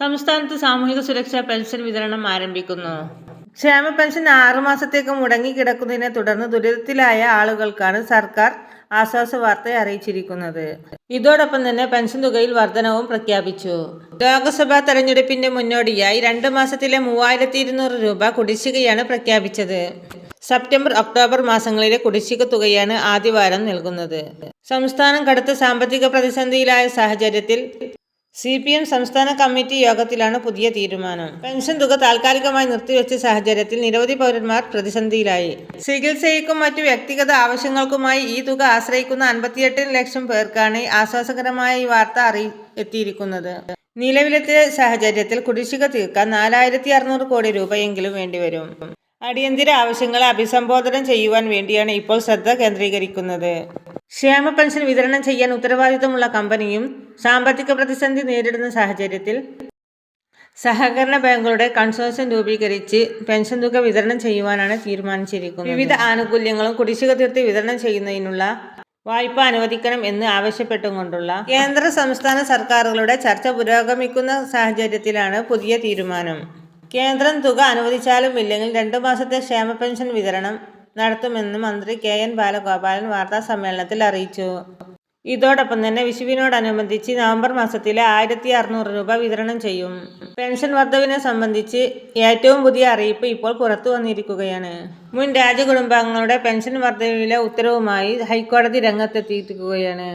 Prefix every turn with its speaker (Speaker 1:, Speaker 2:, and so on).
Speaker 1: സംസ്ഥാനത്ത് സാമൂഹിക സുരക്ഷാ പെൻഷൻ വിതരണം ആരംഭിക്കുന്നു. ക്ഷേമ പെൻഷൻ ആറുമാസത്തേക്ക് മുടങ്ങിക്കിടക്കുന്നതിനെ തുടർന്ന് ദുരിതത്തിലായ ആളുകൾക്കാണ് സർക്കാർ ആശ്വാസ വാർത്ത അറിയിച്ചിരിക്കുന്നത്. ഇതോടൊപ്പം തന്നെ പെൻഷൻ തുകയിൽ വർധനവും പ്രഖ്യാപിച്ചു. ലോക്സഭാ തെരഞ്ഞെടുപ്പിന്റെ മുന്നോടിയായി രണ്ട് മാസത്തിലെ മൂവായിരത്തി ഇരുന്നൂറ് രൂപ കുടിശ്ശികയാണ് പ്രഖ്യാപിച്ചത്. സെപ്റ്റംബർ ഒക്ടോബർ മാസങ്ങളിലെ കുടിശ്ശിക തുകയാണ് ആദ്യവാരം നൽകുന്നത്. സംസ്ഥാനം കടുത്ത സാമ്പത്തിക പ്രതിസന്ധിയിലായ സാഹചര്യത്തിൽ സി പി എം സംസ്ഥാന കമ്മിറ്റി യോഗത്തിലാണ് പുതിയ തീരുമാനം. പെൻഷൻ തുക താൽക്കാലികമായി നിർത്തിവെച്ച സാഹചര്യത്തിൽ നിരവധി പൗരന്മാർ പ്രതിസന്ധിയിലായി. ചികിത്സയ്ക്കും മറ്റു വ്യക്തിഗത ആവശ്യങ്ങൾക്കുമായി ഈ തുക ആശ്രയിക്കുന്ന അൻപത്തിയെട്ട് ലക്ഷം പേർക്കാണ് ആശ്വാസകരമായ ഈ വാർത്ത അറി എത്തിയിരിക്കുന്നത്. നിലവിലത്തെ സാഹചര്യത്തിൽ കുടിശ്ശിക തീർക്കാൻ നാലായിരത്തി അറുന്നൂറ് കോടി രൂപയെങ്കിലും വേണ്ടിവരും. അടിയന്തര ആവശ്യങ്ങളെ അഭിസംബോധന ചെയ്യുവാൻ വേണ്ടിയാണ് ഇപ്പോൾ ശ്രദ്ധ കേന്ദ്രീകരിക്കുന്നത്. ക്ഷേമ പെൻഷൻ വിതരണം ചെയ്യാൻ ഉത്തരവാദിത്തമുള്ള കമ്പനിയും സാമ്പത്തിക പ്രതിസന്ധി നേരിടുന്ന സാഹചര്യത്തിൽ സഹകരണ ബാങ്കുകളുടെ കൺസോർഷ്യം രൂപീകരിച്ച് പെൻഷൻ തുക വിതരണം ചെയ്യുവാനാണ് തീരുമാനിച്ചിരിക്കുന്നത്. വിവിധ ആനുകൂല്യങ്ങളും കുടിശ്ശിക തീർത്തി വിതരണം ചെയ്യുന്നതിനുള്ള വായ്പ അനുവദിക്കണം എന്ന് ആവശ്യപ്പെട്ടുകൊണ്ടുള്ള കേന്ദ്ര സംസ്ഥാന സർക്കാരുകളുടെ ചർച്ച പുരോഗമിക്കുന്ന സാഹചര്യത്തിലാണ് പുതിയ തീരുമാനം. കേന്ദ്രം തുക അനുവദിച്ചാലും ഇല്ലെങ്കിൽ രണ്ടു മാസത്തെ ക്ഷേമ പെൻഷൻ വിതരണം നടത്തുമെന്ന് മന്ത്രി കെ എൻ ബാലഗോപാലൻ വാർത്താ സമ്മേളനത്തിൽ അറിയിച്ചു. ഇതോടൊപ്പം തന്നെ വിഷുവിനോടനുബന്ധിച്ച് നവംബർ മാസത്തിലെ ആയിരത്തി അറുന്നൂറ് രൂപ വിതരണം ചെയ്യും. പെൻഷൻ വർദ്ധവിനെ സംബന്ധിച്ച് ഏറ്റവും പുതിയ അറിയിപ്പ് ഇപ്പോൾ പുറത്തു വന്നിരിക്കുകയാണ്. മുൻ രാജകുടുംബാംഗങ്ങളുടെ പെൻഷൻ വർദ്ധവിലെ ഉത്തരവുമായി ഹൈക്കോടതി രംഗത്തെത്തിയിരിക്കുകയാണ്.